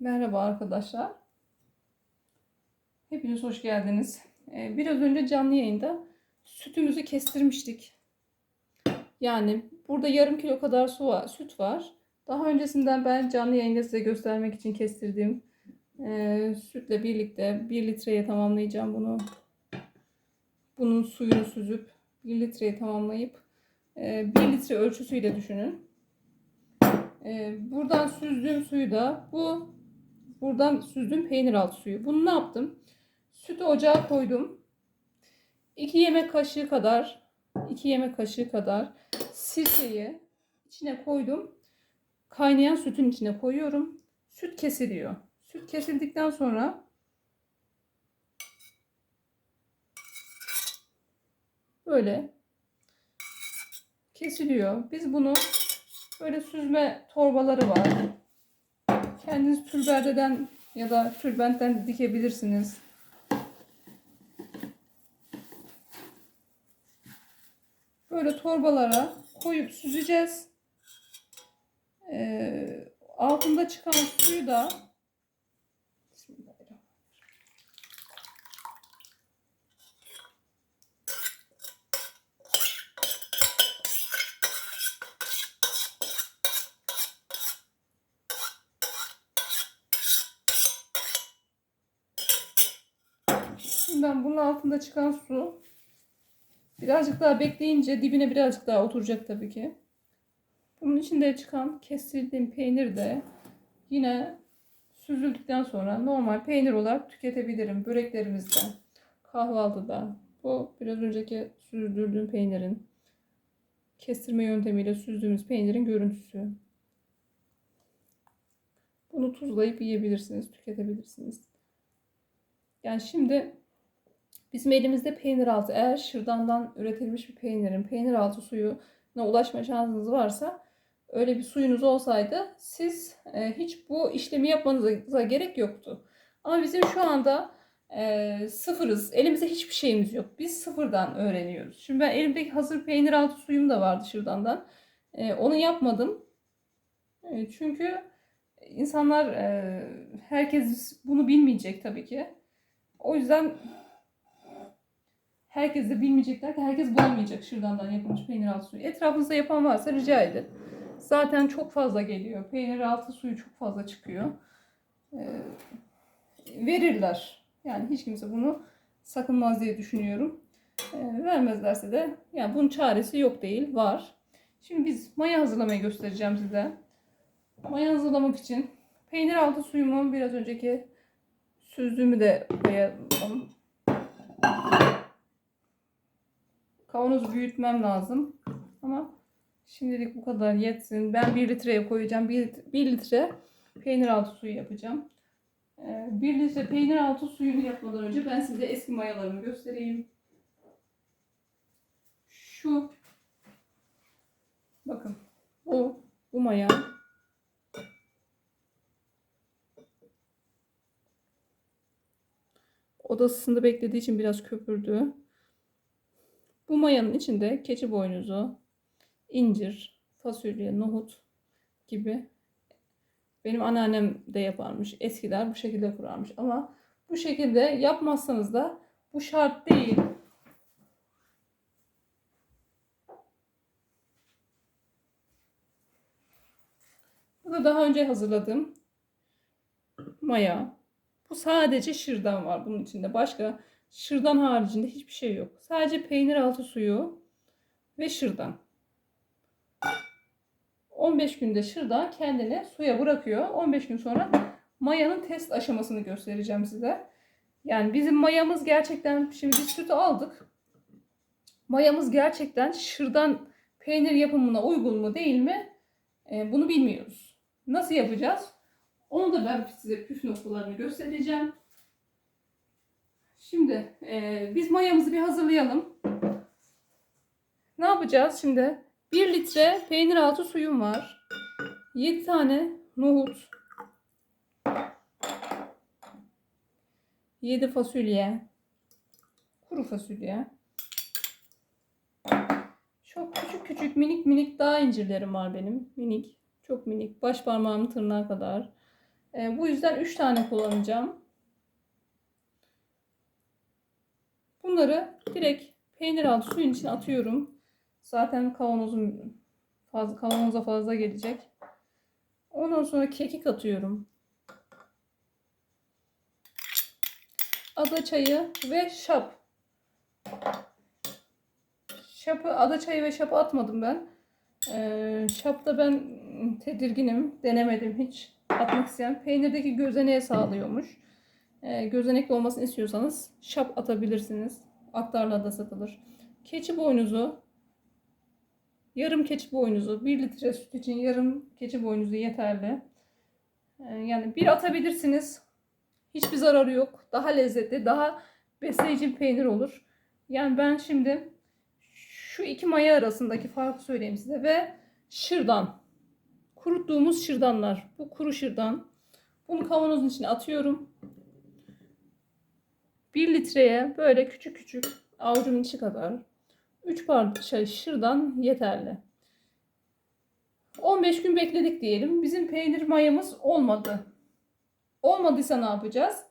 Merhaba arkadaşlar. Hepiniz hoş geldiniz. Ee, Biraz önce canlı yayında sütümüzü kestirmiştik. Yani burada yarım kilo kadar su var, süt var. Daha öncesinden ben canlı yayında size göstermek için kestirdiğim e, sütle birlikte 1 litreye tamamlayacağım bunu. Bunun suyunu süzüp 1 litreye tamamlayıp e, 1 litre ölçüsüyle düşünün. E, buradan süzdüğüm suyu da bu Buradan süzdüm peynir altı suyu. Bunu ne yaptım? Sütü ocağa koydum. 2 yemek kaşığı kadar 2 yemek kaşığı kadar sirkeyi içine koydum. Kaynayan sütün içine koyuyorum. Süt kesiliyor. Süt kesildikten sonra böyle kesiliyor. Biz bunu böyle süzme torbaları var. Kendiniz tülberdeden ya da tülbentten dikebilirsiniz. Böyle torbalara koyup süzeceğiz. Ee, altında çıkan suyu da Bunun altında çıkan su birazcık daha bekleyince dibine birazcık daha oturacak tabii ki. Bunun içinde çıkan kestirdiğim peynir de yine süzüldükten sonra normal peynir olarak tüketebilirim. Böreklerimizde, kahvaltıda. Bu biraz önceki süzdürdüğüm peynirin kestirme yöntemiyle süzdüğümüz peynirin görüntüsü. Bunu tuzlayıp yiyebilirsiniz, tüketebilirsiniz. Yani şimdi bizim elimizde peynir altı eğer şırdandan üretilmiş bir peynirin peynir altı suyuna ulaşma şansınız varsa öyle bir suyunuz olsaydı siz e, hiç bu işlemi yapmanıza gerek yoktu. Ama bizim şu anda e, sıfırız. Elimizde hiçbir şeyimiz yok. Biz sıfırdan öğreniyoruz. Şimdi ben elimdeki hazır peynir altı suyum da vardı şırdandan. E, onu yapmadım. E, çünkü insanlar e, herkes bunu bilmeyecek tabii ki. O yüzden herkes de bilmeyecekler ki herkes bulamayacak şırdandan yapılmış peynir altı suyu. Etrafınızda yapan varsa rica edin. Zaten çok fazla geliyor. Peynir altı suyu çok fazla çıkıyor. Ee, verirler. Yani hiç kimse bunu sakınmaz diye düşünüyorum. Ee, vermezlerse de yani bunun çaresi yok değil, var. Şimdi biz maya hazırlamayı göstereceğim size. Maya hazırlamak için peynir altı suyumu biraz önceki süzdüğümü de koyalım. Kavanozu büyütmem lazım. Ama şimdilik bu kadar yetsin. Ben 1 litreye koyacağım. 1, 1 litre peynir altı suyu yapacağım. 1 litre peynir altı suyunu yapmadan önce ben size eski mayalarımı göstereyim. Şu bakın bu bu maya odasında beklediği için biraz köpürdü. Bu mayanın içinde keçi boynuzu, incir, fasulye, nohut gibi benim anneannem de yaparmış. Eskiler bu şekilde kurarmış. Ama bu şekilde yapmazsanız da bu şart değil. Bu da daha önce hazırladığım maya. Bu sadece şırdan var bunun içinde. Başka şırdan haricinde hiçbir şey yok. Sadece peynir altı suyu ve şırdan. 15 günde şırdan kendini suya bırakıyor. 15 gün sonra mayanın test aşamasını göstereceğim size. Yani bizim mayamız gerçekten şimdi biz sütü aldık. Mayamız gerçekten şırdan peynir yapımına uygun mu değil mi? E, bunu bilmiyoruz. Nasıl yapacağız? Onu da ben size püf noktalarını göstereceğim. Şimdi e, biz mayamızı bir hazırlayalım. Ne yapacağız şimdi? 1 litre peynir altı suyum var. 7 tane nohut. 7 fasulye. Kuru fasulye. Çok küçük küçük minik minik dağ incirlerim var benim. Minik. Çok minik. Baş parmağımın tırnağı kadar. E, bu yüzden 3 tane kullanacağım. Bunları direkt peynir altı suyun içine atıyorum. Zaten kavanozum fazla, kavanoza fazla gelecek. Ondan sonra kekik atıyorum. Ada çayı ve şap. Şapı, ada çayı ve şapı atmadım ben. Ee, şapta ben tedirginim. Denemedim hiç. Atmak isteyen. Peynirdeki gözeneğe sağlıyormuş. Ee, gözenekli olmasını istiyorsanız şap atabilirsiniz. Aktarlarda satılır. Keçi boynuzu. Yarım keçi boynuzu. 1 litre süt için yarım keçi boynuzu yeterli. Ee, yani bir atabilirsiniz. Hiçbir zararı yok. Daha lezzetli, daha besleyici peynir olur. Yani ben şimdi şu iki maya arasındaki farkı söyleyeyim size ve şırdan. Kuruttuğumuz şırdanlar. Bu kuru şırdan. Bunu kavanozun içine atıyorum. 1 litreye böyle küçük küçük avucumun içi kadar 3 parça şırdan yeterli. 15 gün bekledik diyelim. Bizim peynir mayamız olmadı. Olmadıysa ne yapacağız?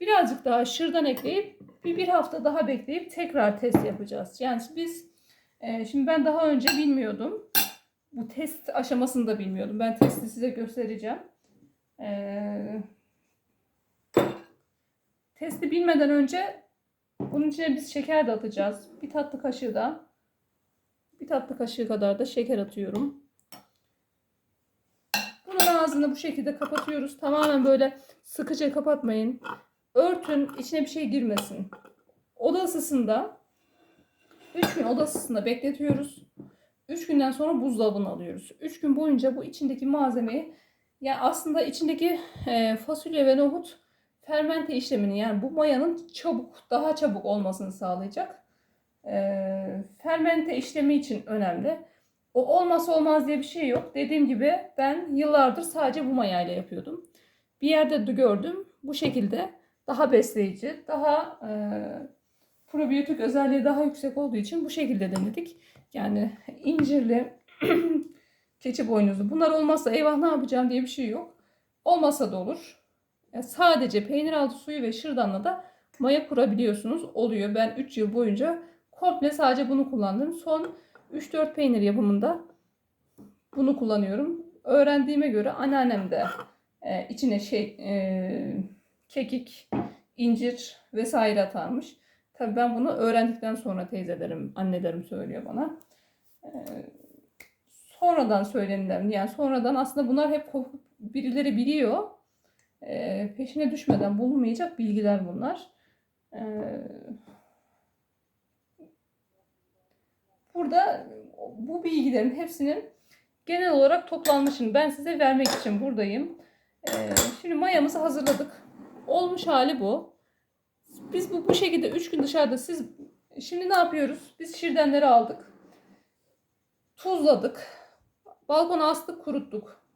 Birazcık daha şırdan ekleyip bir, bir hafta daha bekleyip tekrar test yapacağız. Yani biz e, şimdi ben daha önce bilmiyordum. Bu test aşamasını da bilmiyordum. Ben testi size göstereceğim. E, testi bilmeden önce bunun içine biz şeker de atacağız. Bir tatlı kaşığı da bir tatlı kaşığı kadar da şeker atıyorum. Bunun ağzını bu şekilde kapatıyoruz. Tamamen böyle sıkıca kapatmayın. Örtün içine bir şey girmesin. Oda ısısında 3 gün oda ısısında bekletiyoruz. 3 günden sonra buzdolabına alıyoruz. 3 gün boyunca bu içindeki malzemeyi yani aslında içindeki e, fasulye ve nohut fermente işlemini yani bu mayanın çabuk daha çabuk olmasını sağlayacak. E, fermente işlemi için önemli. O olmazsa olmaz diye bir şey yok. Dediğim gibi ben yıllardır sadece bu mayayla yapıyordum. Bir yerde de gördüm. Bu şekilde daha besleyici, daha e, probiyotik özelliği daha yüksek olduğu için bu şekilde denedik. Yani incirli, keçi boynuzu bunlar olmazsa eyvah ne yapacağım diye bir şey yok. Olmasa da olur. Yani sadece peynir altı suyu ve şırdanla da maya kurabiliyorsunuz. Oluyor. Ben 3 yıl boyunca komple sadece bunu kullandım. Son 3-4 peynir yapımında bunu kullanıyorum. Öğrendiğime göre anneannem de e, içine şey e, kekik, incir vesaire atarmış. Tabii ben bunu öğrendikten sonra teyzelerim, annelerim söylüyor bana. E, sonradan söylenilen yani sonradan aslında bunlar hep birileri biliyor. E, peşine düşmeden bulunmayacak bilgiler bunlar. E, burada bu bilgilerin hepsinin genel olarak toplanmışını ben size vermek için buradayım. Ee, şimdi mayamızı hazırladık. Olmuş hali bu. Biz bu, bu şekilde 3 gün dışarıda siz şimdi ne yapıyoruz? Biz şirdenleri aldık. Tuzladık. Balkona astık kuruttuk.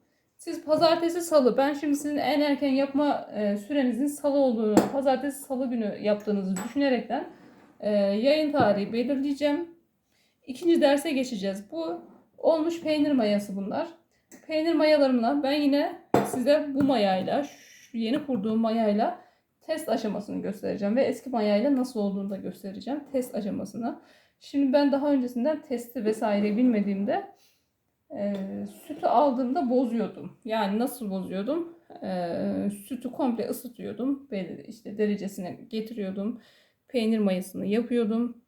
Siz pazartesi salı ben şimdi sizin en erken yapma e, sürenizin salı olduğunu pazartesi salı günü yaptığınızı düşünerekten e, yayın tarihi belirleyeceğim. İkinci derse geçeceğiz. Bu olmuş peynir mayası bunlar. Peynir mayalarımla ben yine size bu mayayla, şu yeni kurduğum mayayla test aşamasını göstereceğim. Ve eski mayayla nasıl olduğunu da göstereceğim. Test aşamasını. Şimdi ben daha öncesinden testi vesaire bilmediğimde e, sütü aldığımda bozuyordum. Yani nasıl bozuyordum? E, sütü komple ısıtıyordum. Belli işte derecesine getiriyordum. Peynir mayasını yapıyordum.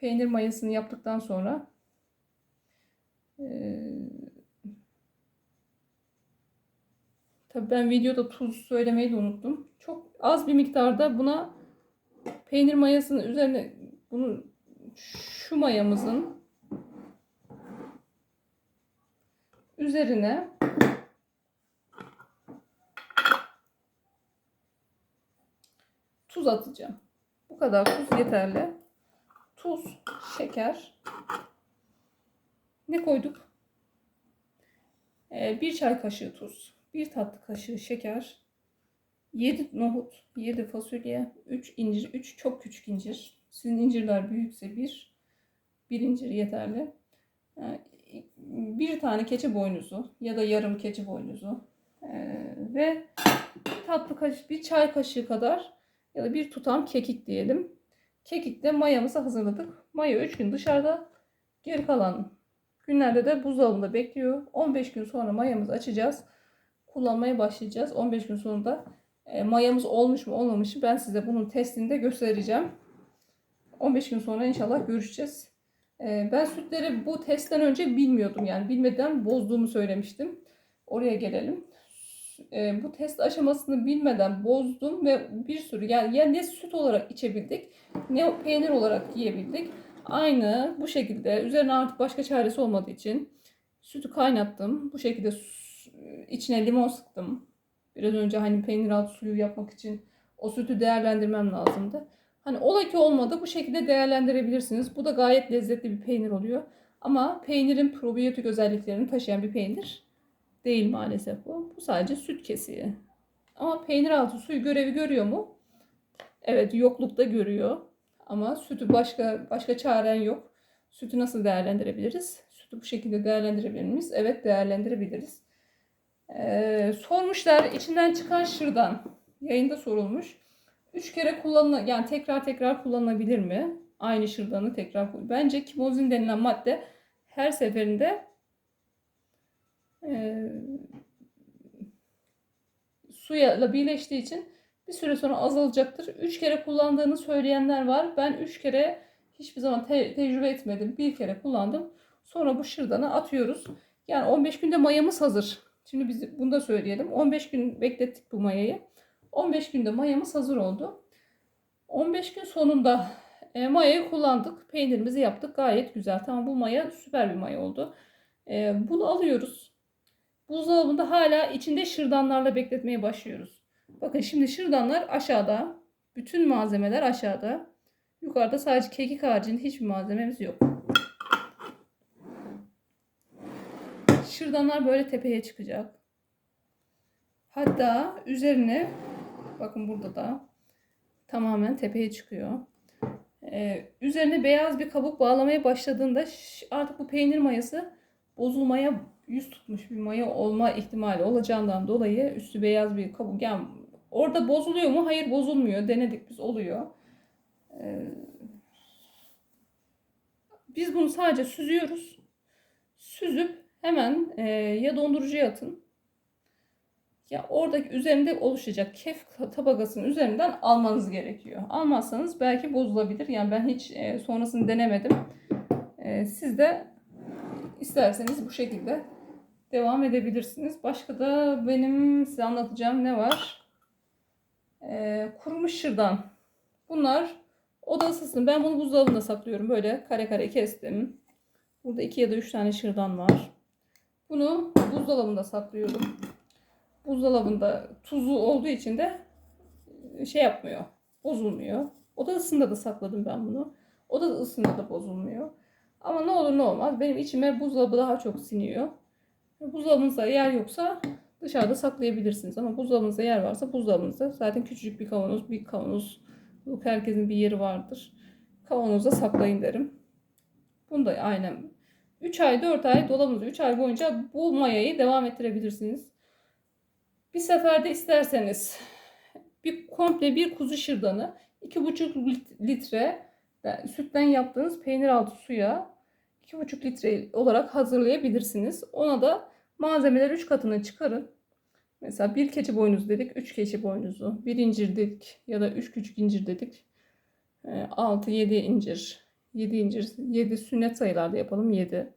Peynir mayasını yaptıktan sonra e, tabii ben videoda tuz söylemeyi de unuttum. Çok az bir miktarda buna peynir mayasının üzerine bunu şu mayamızın üzerine tuz atacağım. Bu kadar tuz yeterli. Tuz, şeker. Ne koyduk? Ee, bir çay kaşığı tuz, bir tatlı kaşığı şeker, 7 nohut, 7 fasulye, 3 incir, 3 çok küçük incir. Sizin incirler büyükse bir, bir incir yeterli. Bir tane keçi boynuzu ya da yarım keçi boynuzu. Ee, ve bir tatlı kaşık, bir çay kaşığı kadar ya da bir tutam kekik diyelim. Kekikle mayamızı hazırladık. Maya 3 gün dışarıda. Geri kalan günlerde de buzdolabında bekliyor. 15 gün sonra mayamızı açacağız. Kullanmaya başlayacağız. 15 gün sonunda e, mayamız olmuş mu olmamış mı ben size bunun testini de göstereceğim. 15 gün sonra inşallah görüşeceğiz. E, ben sütleri bu testten önce bilmiyordum. Yani bilmeden bozduğumu söylemiştim. Oraya gelelim. E, bu test aşamasını bilmeden bozdum ve bir sürü yani ya ne süt olarak içebildik ne peynir olarak yiyebildik. Aynı bu şekilde üzerine artık başka çaresi olmadığı için sütü kaynattım. Bu şekilde içine limon sıktım. Biraz önce hani peynir altı suyu yapmak için o sütü değerlendirmem lazımdı. Hani ola ki olmadı bu şekilde değerlendirebilirsiniz. Bu da gayet lezzetli bir peynir oluyor. Ama peynirin probiyotik özelliklerini taşıyan bir peynir değil maalesef bu. Bu sadece süt kesiği. Ama peynir altı suyu görevi görüyor mu? Evet yoklukta görüyor. Ama sütü başka başka çaren yok. Sütü nasıl değerlendirebiliriz? Sütü bu şekilde değerlendirebilir miyiz? Evet değerlendirebiliriz. Ee, sormuşlar içinden çıkan şırdan. Yayında sorulmuş. Üç kere kullanılan yani tekrar tekrar kullanılabilir mi? Aynı şırdanı tekrar kullan. Bence kimozin denilen madde her seferinde e, suyla birleştiği için bir süre sonra azalacaktır. Üç kere kullandığını söyleyenler var. Ben üç kere hiçbir zaman te- tecrübe etmedim. Bir kere kullandım. Sonra bu şırdanı atıyoruz. Yani 15 günde mayamız hazır. Şimdi biz bunu da söyleyelim. 15 gün beklettik bu mayayı. 15 günde mayamız hazır oldu. 15 gün sonunda e, mayayı kullandık. Peynirimizi yaptık. Gayet güzel. Tamam bu maya süper bir maya oldu. E, bunu alıyoruz. Buzdolabında hala içinde şırdanlarla bekletmeye başlıyoruz. Bakın şimdi şırdanlar aşağıda. Bütün malzemeler aşağıda. Yukarıda sadece kekik haricinde hiçbir malzememiz yok. Şırdanlar böyle tepeye çıkacak. Hatta üzerine bakın burada da tamamen tepeye çıkıyor. Ee, üzerine beyaz bir kabuk bağlamaya başladığında artık bu peynir mayası bozulmaya yüz tutmuş bir maya olma ihtimali olacağından dolayı üstü beyaz bir kabuk. Yani orada bozuluyor mu? Hayır bozulmuyor. Denedik biz oluyor. Ee, biz bunu sadece süzüyoruz. Süzüp hemen e, ya dondurucuya atın ya oradaki üzerinde oluşacak kef tabakasının üzerinden almanız gerekiyor. Almazsanız belki bozulabilir. Yani ben hiç e, sonrasını denemedim. E, siz de isterseniz bu şekilde devam edebilirsiniz. Başka da benim size anlatacağım ne var? E, kurumuş şırdan. Bunlar oda ısısını. Ben bunu buzdolabında saklıyorum. Böyle kare kare kestim. Burada iki ya da üç tane şırdan var. Bunu buzdolabında saklıyorum buzdolabında tuzu olduğu için de şey yapmıyor. Bozulmuyor. Oda ısısında da sakladım ben bunu. Oda ısısında da bozulmuyor. Ama ne olur ne olmaz benim içime buzdolabı daha çok siniyor. Buzdolabınızda yer yoksa dışarıda saklayabilirsiniz. Ama buzdolabınızda yer varsa buzdolabınızda zaten küçücük bir kavanoz, bir kavanoz. Herkesin bir yeri vardır. Kavanozda saklayın derim. Bunu da aynen 3 ay 4 ay dolabınızda 3 ay boyunca bu mayayı devam ettirebilirsiniz. Bir seferde isterseniz bir komple bir kuzu şırdanı 2,5 litre sütten yaptığınız peynir altı suya 2,5 litre olarak hazırlayabilirsiniz. Ona da malzemeler 3 katını çıkarın. Mesela bir keçi boynuzu dedik, 3 keçi boynuzu. Bir incir dedik ya da 3 küçük incir dedik. 6-7 incir, 7 incir, 7 sünnet sayılarda yapalım 7.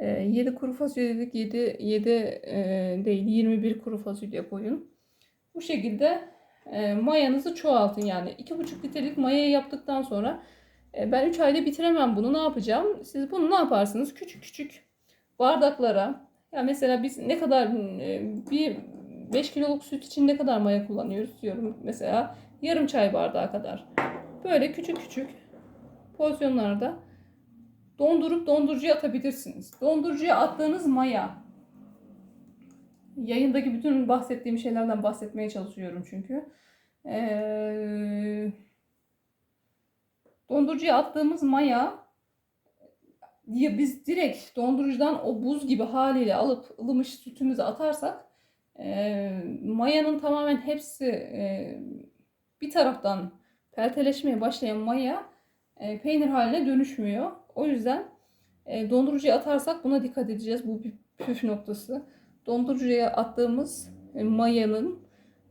7 kuru fasulye dedik. 7, 7 e, değil 21 kuru fasulye koyun. Bu şekilde e, mayanızı çoğaltın. Yani 2,5 litrelik mayayı yaptıktan sonra e, ben 3 ayda bitiremem bunu. Ne yapacağım? Siz bunu ne yaparsınız? Küçük küçük bardaklara ya mesela biz ne kadar e, bir 5 kiloluk süt için ne kadar maya kullanıyoruz diyorum. Mesela yarım çay bardağı kadar. Böyle küçük küçük porsiyonlarda dondurup dondurucuya atabilirsiniz. Dondurucuya attığınız maya yayındaki bütün bahsettiğim şeylerden bahsetmeye çalışıyorum çünkü. Ee, dondurucuya attığımız maya diye biz direkt dondurucudan o buz gibi haliyle alıp ılımış sütümüzü atarsak e, mayanın tamamen hepsi e, bir taraftan pelteleşmeye başlayan maya e, peynir haline dönüşmüyor. O yüzden e, dondurucuya atarsak buna dikkat edeceğiz. Bu bir püf noktası. Dondurucuya attığımız e, mayanın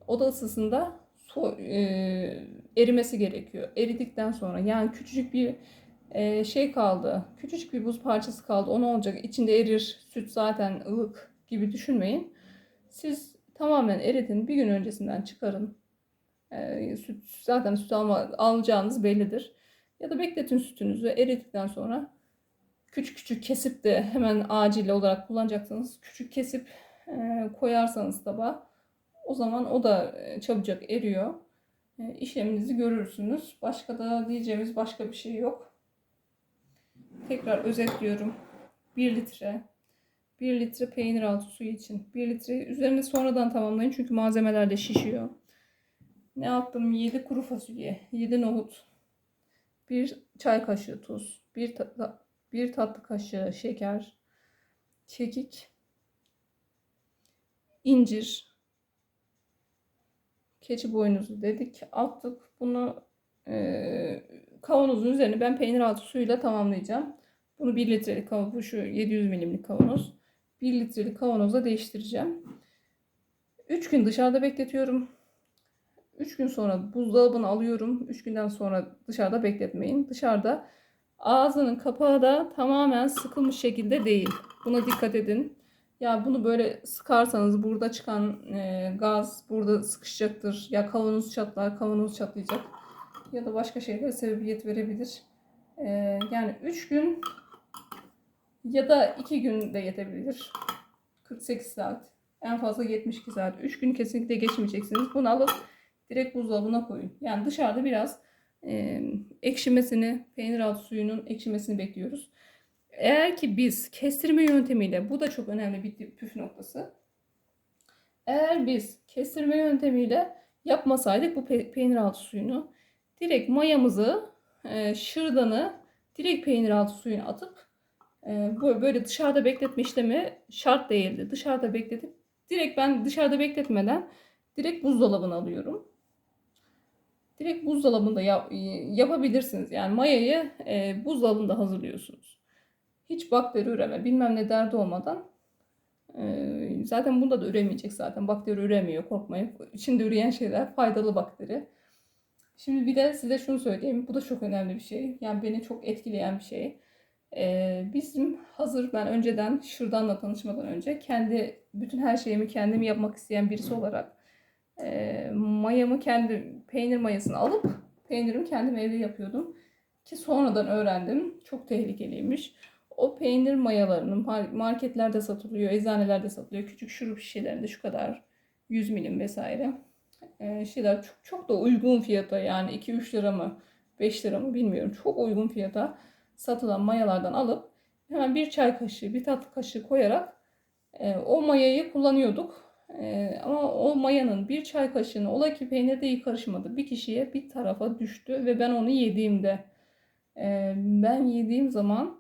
oda ısısında so, e, erimesi gerekiyor. Eridikten sonra yani küçücük bir e, şey kaldı. Küçücük bir buz parçası kaldı. O ne olacak? İçinde erir. Süt zaten ılık gibi düşünmeyin. Siz tamamen eridin. Bir gün öncesinden çıkarın. E, süt zaten süt alma, alacağınız bellidir. Ya da bekletin sütünüzü eridikten sonra küçük küçük kesip de hemen acil olarak kullanacaksanız küçük kesip e, koyarsanız tabağa o zaman o da e, çabucak eriyor. E, işleminizi görürsünüz. Başka da diyeceğimiz başka bir şey yok. Tekrar özetliyorum. 1 litre 1 litre peynir altı suyu için 1 litre üzerine sonradan tamamlayın çünkü malzemeler de şişiyor. Ne yaptım? 7 kuru fasulye, 7 nohut, 1 çay kaşığı tuz, 1 ta- tatlı kaşığı şeker, kekik, incir, keçi boynuzu dedik. Attık. Bunu e, kavanozun üzerine ben peynir altı suyuyla tamamlayacağım. Bunu 1 litrelik kavanoz, bu şu 700 milimlik kavanoz. 1 litrelik kavanozla değiştireceğim. 3 gün dışarıda bekletiyorum. 3 gün sonra buzdolabına alıyorum. 3 günden sonra dışarıda bekletmeyin. Dışarıda ağzının kapağı da tamamen sıkılmış şekilde değil. Buna dikkat edin. Ya bunu böyle sıkarsanız burada çıkan e, gaz burada sıkışacaktır. Ya kavanoz çatlar, kavanoz çatlayacak. Ya da başka şeylere sebebiyet verebilir. E, yani 3 gün ya da 2 gün de yetebilir. 48 saat. En fazla 72 saat. 3 gün kesinlikle geçmeyeceksiniz. Bunu alıp direkt buzdolabına koyun. Yani dışarıda biraz e, ekşimesini, peynir altı suyunun ekşimesini bekliyoruz. Eğer ki biz kestirme yöntemiyle, bu da çok önemli bir püf noktası. Eğer biz kestirme yöntemiyle yapmasaydık bu pe- peynir altı suyunu direkt mayamızı, e, şırdanı direkt peynir altı suyuna atıp e, böyle dışarıda bekletme işlemi şart değildi. Dışarıda bekletip direkt ben dışarıda bekletmeden direkt buzdolabına alıyorum. Direkt buzdolabında yap, yapabilirsiniz. Yani mayayı e, buzdolabında hazırlıyorsunuz. Hiç bakteri üreme, bilmem ne derdi olmadan. E, zaten bunda da üremeyecek zaten. Bakteri üremiyor, korkmayın. İçinde üreyen şeyler faydalı bakteri. Şimdi bir de size şunu söyleyeyim. Bu da çok önemli bir şey. Yani beni çok etkileyen bir şey. Ee, bizim hazır ben önceden şırdanla tanışmadan önce kendi bütün her şeyimi kendim yapmak isteyen birisi olarak e, mayamı kendi peynir mayasını alıp peynirimi kendim evde yapıyordum. Ki sonradan öğrendim. Çok tehlikeliymiş. O peynir mayalarının mar- marketlerde satılıyor, eczanelerde satılıyor. Küçük şurup şişelerinde şu kadar 100 milim vesaire. E, şeyler çok, çok da uygun fiyata yani 2-3 lira mı 5 lira mı bilmiyorum. Çok uygun fiyata satılan mayalardan alıp hemen bir çay kaşığı, bir tatlı kaşığı koyarak e, o mayayı kullanıyorduk. E, ama o mayanın bir çay kaşığını ola ki peynirde iyi karışmadı. Bir kişiye bir tarafa düştü ve ben onu yediğimde e, ben yediğim zaman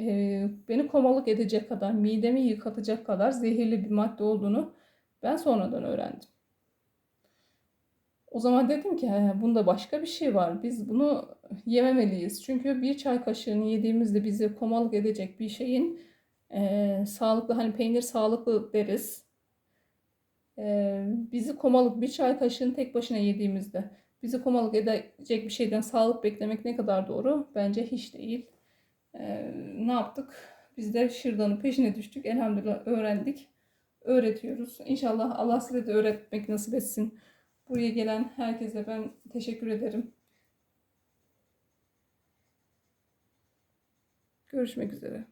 e, beni komalık edecek kadar, midemi yıkatacak kadar zehirli bir madde olduğunu ben sonradan öğrendim. O zaman dedim ki "He, bunda başka bir şey var. Biz bunu yememeliyiz. Çünkü bir çay kaşığını yediğimizde bizi komalık edecek bir şeyin e, sağlıklı hani peynir sağlıklı deriz. E, bizi komalık bir çay kaşığını tek başına yediğimizde bizi komalık edecek bir şeyden sağlık beklemek ne kadar doğru? Bence hiç değil. E, ne yaptık? Biz de şırdanın peşine düştük. Elhamdülillah öğrendik. Öğretiyoruz. İnşallah Allah size de öğretmek nasip etsin. Buraya gelen herkese ben teşekkür ederim. Görüşmek üzere.